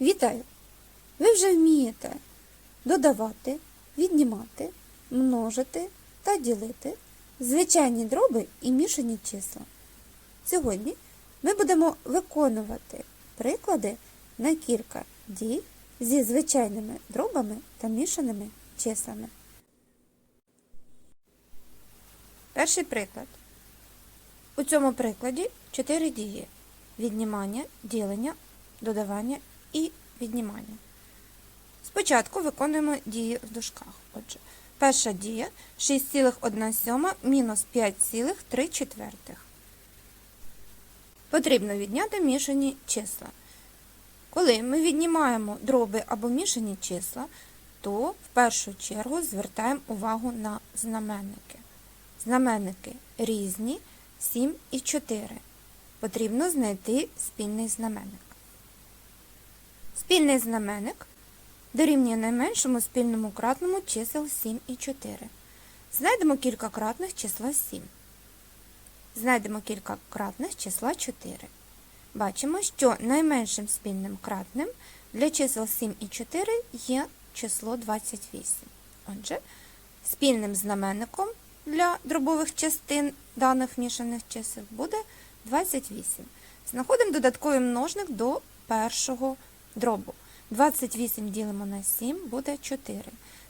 Вітаю! Ви вже вмієте додавати, віднімати, множити та ділити звичайні дроби і мішані числа. Сьогодні ми будемо виконувати приклади на кілька дій зі звичайними дробами та мішаними числами. Перший приклад. У цьому прикладі чотири дії: віднімання, ділення, додавання і віднімання. Спочатку виконуємо дії в дужках. Отже, перша дія 6,1 мінус 5,3 четвертих. Потрібно відняти мішані числа. Коли ми віднімаємо дроби або мішані числа, то в першу чергу звертаємо увагу на знаменники. Знаменники різні 7 і 4. Потрібно знайти спільний знаменник. Спільний знаменник дорівнює найменшому спільному кратному чисел 7 і 4. Знайдемо кілька кратних числа 7. Знайдемо кілька кратних числа 4. Бачимо, що найменшим спільним кратним для чисел 7 і 4 є число 28. Отже, спільним знаменником для дробових частин даних мішаних чисел буде 28. Знаходимо додатковий множник до першого дробу. 28 ділимо на 7 буде 4.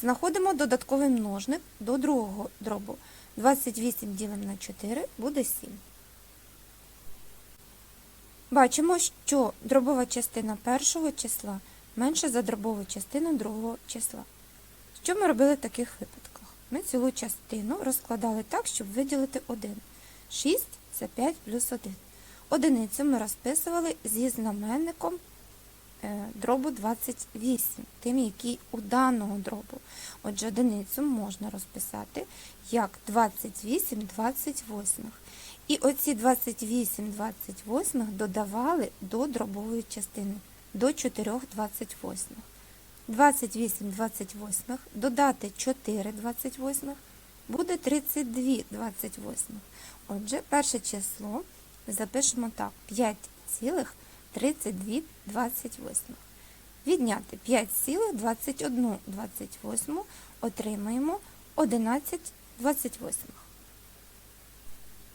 Знаходимо додатковий множник до другого дробу. 28 ділимо на 4 буде 7. Бачимо, що дробова частина першого числа менша за дробову частину другого числа. Що ми робили в таких випадках? Ми цілу частину розкладали так, щоб виділити 1. 6 це 5 плюс 1. Одиницю ми розписували зі знаменником дробу 28, тим, який у даного дробу. Отже, одиницю можна розписати як 28 28. І оці 28 28 додавали до дробової частини, до 4 28. 28 28 додати 4 28 буде 32 28. Отже, перше число запишемо так: 5,32 28. Відняти 5,21 28 отримаємо 11 28.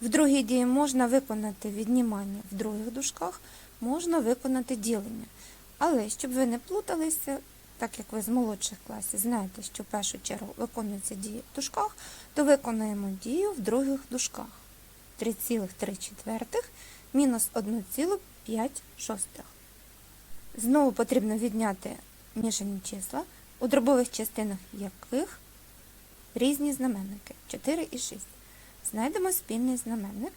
В другій дії можна виконати віднімання в других дужках, можна виконати ділення. Але щоб ви не плуталися, так як ви з молодших класів знаєте, що в першу чергу виконуються дії в дужках, то виконуємо дію в других дужках. 3,3 мінус 1,5 шостих. Знову потрібно відняти мішані числа, у дробових частинах яких різні знаменники 4 і 6. Знайдемо спільний знаменник.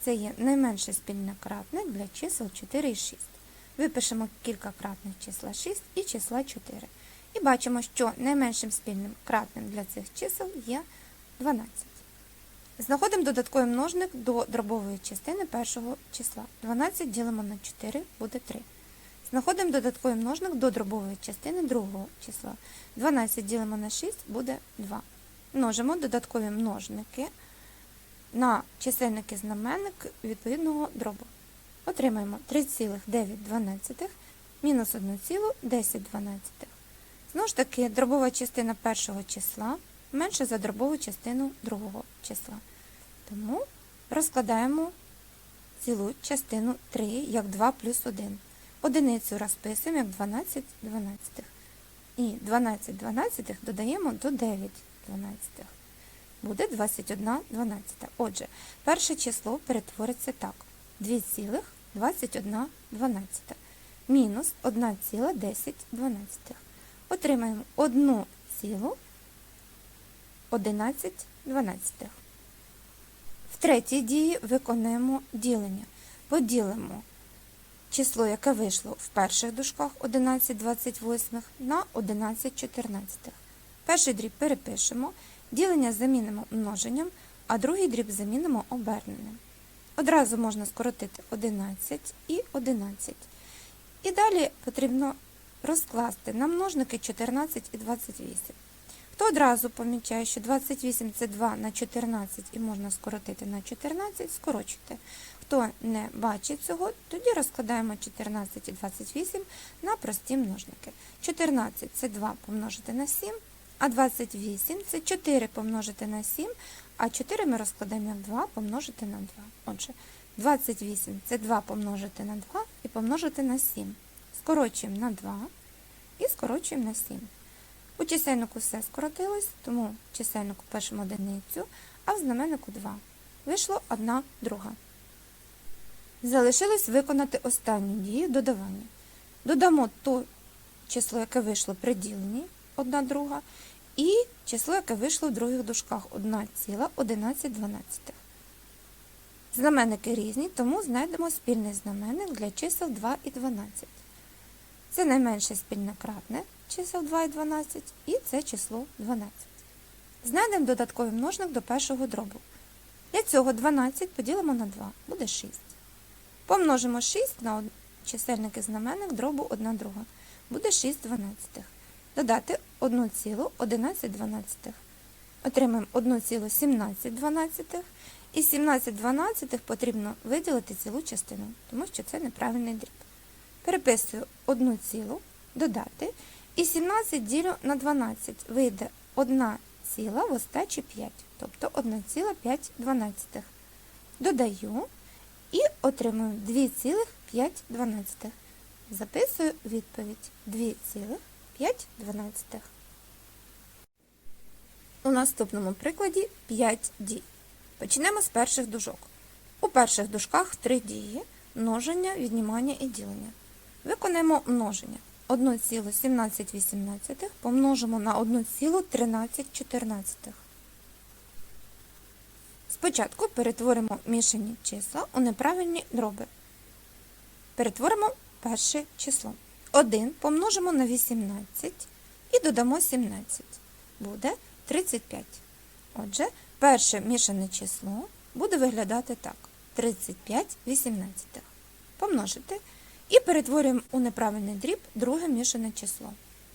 Це є найменше спільне кратник для чисел 4 і 6. Випишемо кілька кратних числа 6 і числа 4. І бачимо, що найменшим спільним кратним для цих чисел є 12. Знаходимо додатковий множник до дробової частини першого числа. 12 ділимо на 4 буде 3. Знаходимо додатковий множник до дробової частини другого числа. 12 ділимо на 6 буде 2. Множимо додаткові множники на чисельник і знаменник відповідного дробу. Отримаємо 3,9 мінус 1,10. Знову ж таки, дробова частина першого числа менша за дробову частину другого числа. Тому розкладаємо цілу частину 3 як 2 плюс 1. Одиницю розписуємо як 12 дванадцятих. І 12 дванадцятих додаємо до 9 дванадцятих. Буде 21 дванадцята. Отже, перше число перетвориться так. 2,21 дванадцята. Мінус 1,10 дванадцятих. Отримаємо 1,11 дванадцятих. В третій дії виконуємо ділення. Поділимо число, яке вийшло в перших дужках 11 28 на 11 14. Перший дріб перепишемо, ділення замінимо множенням, а другий дріб замінимо оберненим. Одразу можна скоротити 11 і 11. І далі потрібно розкласти на множники 14 і 28. Хто одразу помічає, що 28 це 2 на 14 і можна скоротити на 14, скорочуйте. хто не бачить цього, тоді розкладаємо 14 і 28 на прості множники. 14 це 2 помножити на 7, а 28 це 4 помножити на 7, а 4 ми розкладаємо як 2 помножити на 2. Отже, 28 це 2 помножити на 2 і помножити на 7. Скорочуємо на 2 і скорочуємо на 7. У чисельнику все скоротилось, тому в чисельнику пишемо одиницю, а в знаменнику 2. Вийшло 1 друга. Залишилось виконати останню дію додавання. Додамо то число, яке вийшло при діленні 1 друга, і число, яке вийшло в других дужках 1,11. Знаменники різні, тому знайдемо спільний знаменник для чисел 2 і 12. Це найменше спільне кратне чисел 2 і 12, і це число 12. Знайдемо додатковий множник до першого дробу. Для цього 12 поділимо на 2, буде 6. Помножимо 6 на чисельник і знаменник дробу 1 друга. Буде 6 дванадцятих. Додати 1,11 дванадцятих. Отримаємо 1,17 дванадцятих. І 17 дванадцятих потрібно виділити цілу частину, тому що це неправильний дріб. Переписую 1 цілу, додати. І 17 ділю на 12 вийде 1 ціла в остачі 5, тобто 1,5 дванадцятих. Додаю і отримую 2,5 дванадцятих. Записую відповідь 2,5 дванадцятих. У наступному прикладі 5 дій. Почнемо з перших дужок. У перших дужках три дії множення, віднімання і ділення. Виконаємо множення. 1,1718 помножимо на 1,1314. Спочатку перетворимо мішані числа у неправильні дроби. Перетворимо перше число. 1 помножимо на 18 і додамо 17. Буде 35. Отже, перше мішане число буде виглядати так: 35 18. Помножити. І перетворюємо у неправильний дріб друге мішане число.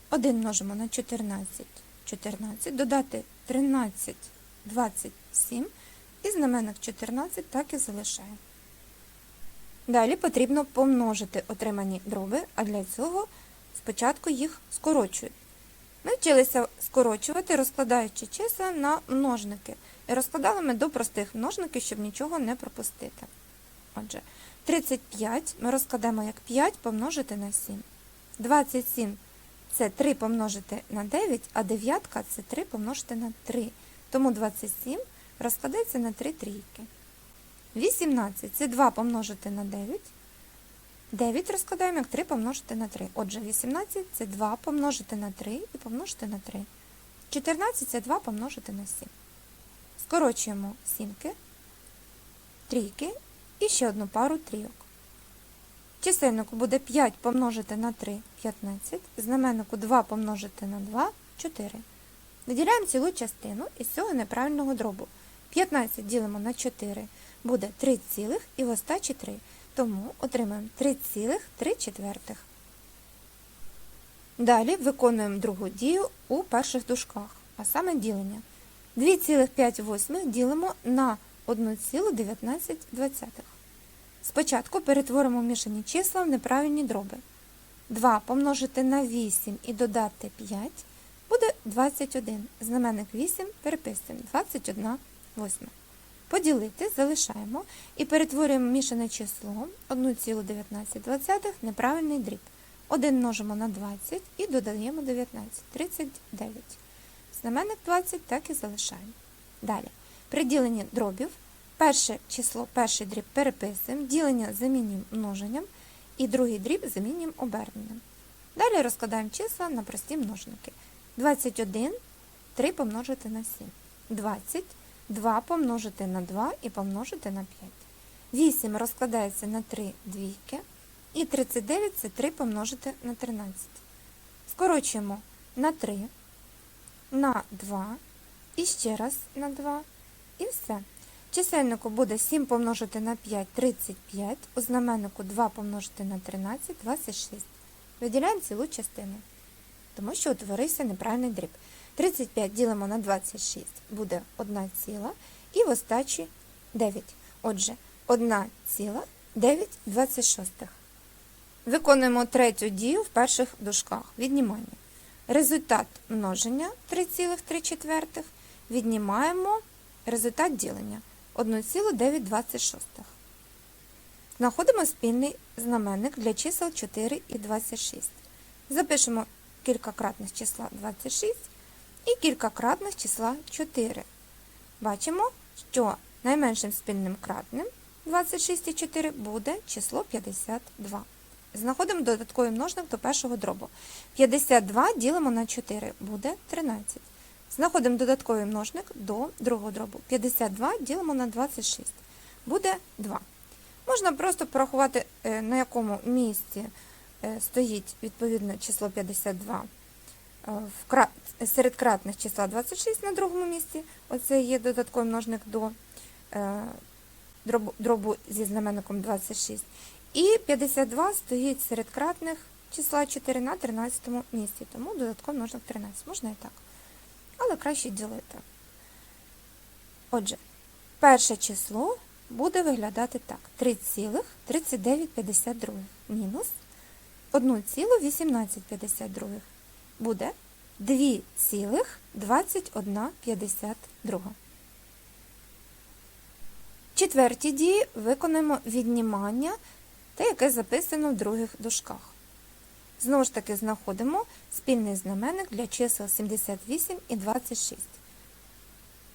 1 множимо на 14, 14, додати 13, 27 і знаменник 14 так і залишаємо. Далі потрібно помножити отримані дроби, а для цього спочатку їх скорочують. Ми вчилися скорочувати, розкладаючи числа на множники. І розкладали ми до простих множників, щоб нічого не пропустити. Отже, 35 ми розкладемо як 5 помножити на 7. 27 це 3 помножити на 9, а 9 це 3 помножити на 3. Тому 27 розкладається на 3 трійки. 18 це 2 помножити на 9. 9 розкладаємо як 3 помножити на 3. Отже, 18 це 2 помножити на 3 і помножити на 3. 14 це 2 помножити на 7. Скорочуємо сімки, трійки і ще одну пару трійок. Чисельнику буде 5 помножити на 3 15, знаменнику 2 помножити на 2 4. Виділяємо цілу частину із цього неправильного дробу. 15 ділимо на 4 буде 3 цілих і в остачі 3. Тому отримаємо 3,3 четвертих. Далі виконуємо другу дію у перших дужках, а саме ділення. 2,5 ділимо на 1,19. Спочатку перетворимо мішані числа в неправильні дроби. 2 помножити на 8 і додати 5 буде 21. Знаменник 8 переписуємо 21 восьма. Поділити залишаємо і перетворюємо мішане число 1,19 неправильний дріб. 1 множимо на 20 і додаємо 19, 39. Знаменник 20 так і залишаємо. Далі. При діленні дробів перше число, перший дріб переписуємо, ділення замінюємо множенням і другий дріб замінюємо оберненням. Далі розкладаємо числа на прості множники. 21 3 помножити на 7. 20 2 помножити на 2 і помножити на 5. 8 розкладається на 3 двійки. І 39 це 3 помножити на 13. Скорочуємо на 3, на 2, і ще раз на 2, і все. Чисельнику буде 7 помножити на 5 35, у знаменнику 2 помножити на 13 26. Виділяємо цілу частину, тому що утворився неправильний дріб. 35 ділимо на 26 буде 1 ціла, і в остачі 9. Отже, 1,926. Виконуємо третю дію в перших дужках. Віднімання. Результат множення 3,3 віднімаємо результат ділення 1,926. Знаходимо спільний знаменник для чисел 4 і 26. Запишемо кількакратних числа 26 і кількакратних числа 4. Бачимо, що найменшим спільним кратним 26 і 4 буде число 52. Знаходимо додатковий множник до першого дробу. 52 ділимо на 4, буде 13. Знаходимо додатковий множник до другого дробу. 52 ділимо на 26, буде 2. Можна просто порахувати, е, на якому місці е, стоїть відповідно число 52 е, серед кратних числа 26 на другому місці. Оце є додатковий множник до дробу зі знаменником 26. І 52 стоїть серед кратних числа 4 на 13 місці, тому додатковий множник 13. Можна і так. Але краще ділити. Отже, перше число буде виглядати так: 3,3952 мінус 1,1852 буде 2,2152. Четверті дії виконаємо віднімання, те, яке записано в других дужках. Знову ж таки, знаходимо спільний знаменник для чисел 78 і 26.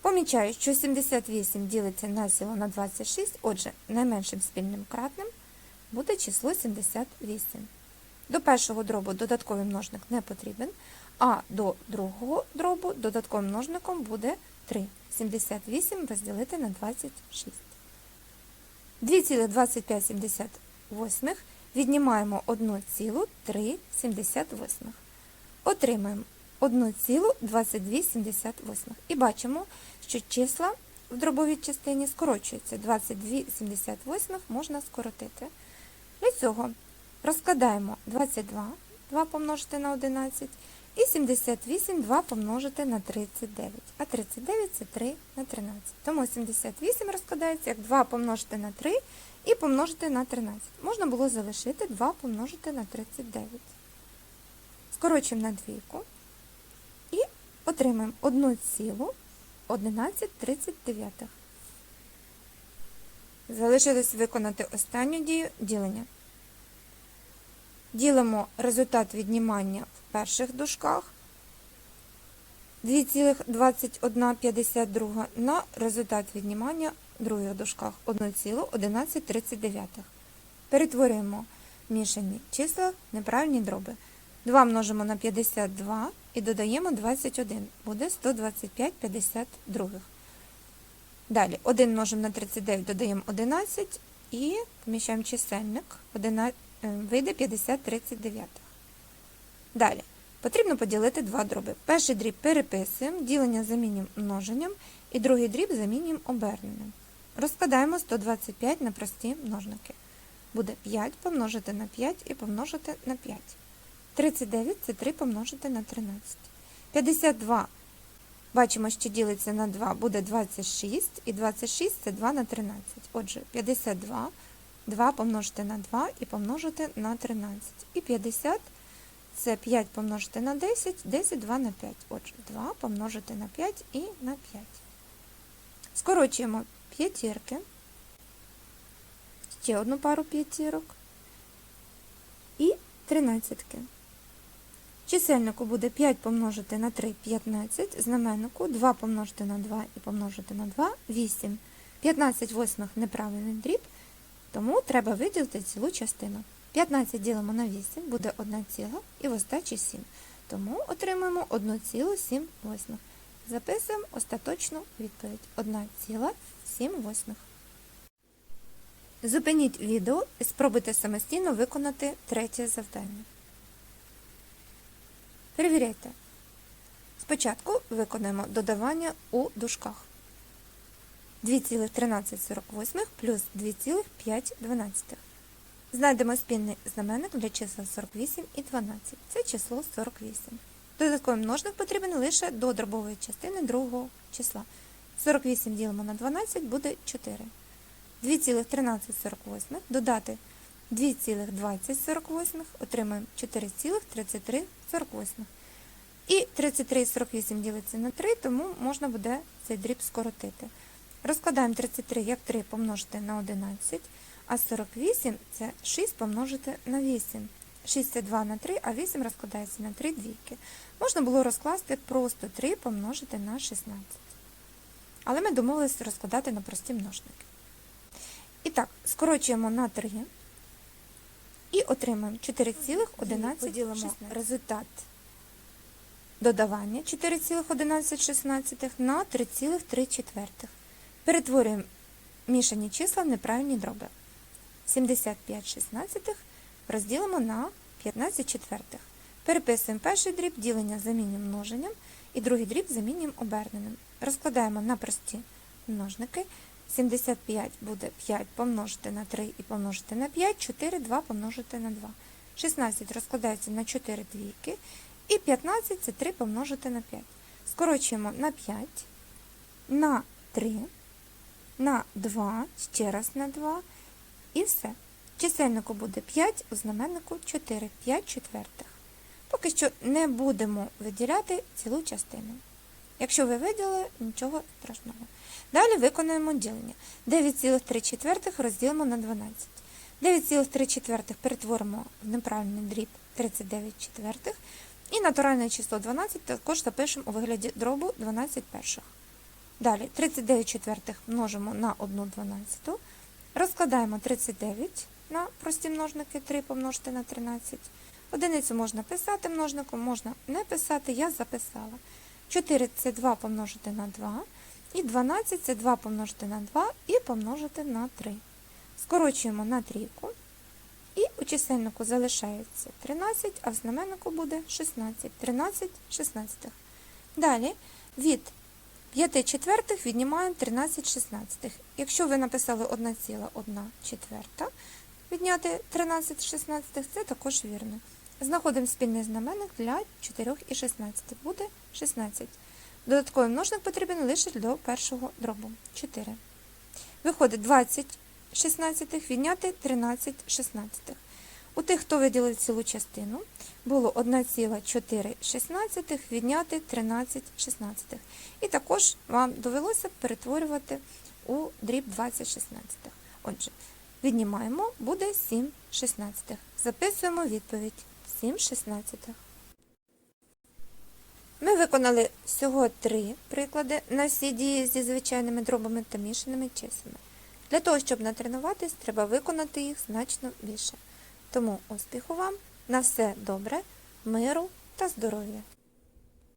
Помічаю, що 78 ділиться навсього на 26, отже, найменшим спільним кратним буде число 78. До першого дробу додатковий множник не потрібен, а до другого дробу додатковим множником буде 3. 78 розділити на 26. 2,2578 віднімаємо 1,378. Отримаємо 1,2278. І бачимо, що числа в дробовій частині скорочуються. 2278 можна скоротити. Для цього розкладаємо 22, 2 помножити на 11, і 78 2 помножити на 39. А 39 це 3 на 13. Тому 78 розкладається як 2 помножити на 3 і помножити на 13. Можна було залишити 2 помножити на 39. Скорочуємо на двійку і отримаємо 1,1139. Залишилось виконати останню дію ділення. Ділимо результат віднімання в перших дужках 2,2152 на результат віднімання в других дужках 1,1139. Перетворюємо мішані числа в неправильні дроби. 2 множимо на 52 і додаємо 21. Буде 125 52. Далі 1 множимо на 39, додаємо 11 і поміщаємо чисельник. 11, е, вийде 50 39. Далі. Потрібно поділити два дроби. Перший дріб переписуємо, ділення замінюємо множенням, і другий дріб замінюємо оберненням. Розкладаємо 125 на прості множники. Буде 5 помножити на 5 і помножити на 5. 39 це 3 помножити на 13. 52, бачимо, що ділиться на 2, буде 26, і 26 це 2 на 13. Отже, 52, 2 помножити на 2 і помножити на 13. І 50 це 5 помножити на 10, 10, 2 на 5. Отже, 2 помножити на 5 і на 5. Скорочуємо п'ятірки. Ще одну пару п'ятірок. І тринадцятки. Чисельнику буде 5 помножити на 3 15, знаменнику 2 помножити на 2 і помножити на 2 8. 15 восьмих неправильний дріб, тому треба виділити цілу частину. 15 ділимо на 8, буде 1 ціла і в остачі 7. Тому отримаємо 1,7 восьмих. Записуємо остаточну відповідь 1,7 восьмих. Зупиніть відео і спробуйте самостійно виконати третє завдання. Перевіряйте. Спочатку виконаємо додавання у дужках. 2,1348 плюс 2,512. Знайдемо спільний знаменник для чисел 48 і 12. Це число 48. Додатковий множник потрібен лише до дробової частини другого числа. 48 ділимо на 12 буде 4. 2,1348, додати 2,2048, отримаємо 4,3348. І 33,48 ділиться на 3, тому можна буде цей дріб скоротити. Розкладаємо 33 як 3 помножити на 11, а 48 це 6 помножити на 8. 6 це 2 на 3, а 8 розкладається на 3 двійки. Можна було розкласти просто 3 помножити на 16. Але ми домовилися розкладати на прості множники. І так, скорочуємо на 3 і отримаємо 4,11. Поділимо результат додавання 4,1116 на 3,3 Перетворюємо мішані числа в неправильні дроби. 75 шістнадцятих розділимо на 15 четвертих. Переписуємо перший дріб, ділення замінюємо множенням, і другий дріб замінюємо оберненим. Розкладаємо на прості множники. 75 буде 5 помножити на 3 і помножити на 5, 4, 2 помножити на 2. 16 розкладається на 4 двійки, і 15 це 3 помножити на 5. Скорочуємо на 5, на 3, на 2, ще раз на 2, і все. Чисельнику буде 5, у знаменнику 4, 5 четвертих. Поки що не будемо виділяти цілу частину. Якщо ви виділили, нічого страшного. Далі виконуємо ділення. 9,3 розділимо на 12. 9,3 перетворимо в неправильний дріб 39 четвертих. І натуральне число 12 також запишемо у вигляді дробу 12 перших. Далі 39 четвертих множимо на 1 дванадцяту. Розкладаємо 39 на прості множники 3 помножити на 13. Одиницю можна писати множником, можна не писати, я записала. 4 це 2 помножити на 2. І 12 це 2 помножити на 2 і помножити на 3. Скорочуємо на трійку. І у чисельнику залишається 13, а в знаменнику буде 16. 13 шістнадцятих. Далі від 5 четвертих віднімаємо 13 шістнадцятих. Якщо ви написали 1,1 четверта, відняти 13 шістнадцятих, це також вірно. Знаходимо спільний знаменник для 4 і 16. Буде 16. Додатковий множник потрібен лише до першого дробу. 4. Виходить 20 шістнадцятих відняти 13 шістнадцятих. У тих, хто виділив цілу частину, було 1,4 відняти 13 шістнадцятих. І також вам довелося перетворювати у дріб 20 шістнадцятих. Отже, віднімаємо, буде 7 шістнадцятих. Записуємо відповідь 7 шістнадцятих. Ми виконали всього три приклади на всі дії зі звичайними дробами та мішаними числами. Для того, щоб натренуватись, треба виконати їх значно більше. Тому успіху вам, на все добре, миру та здоров'я!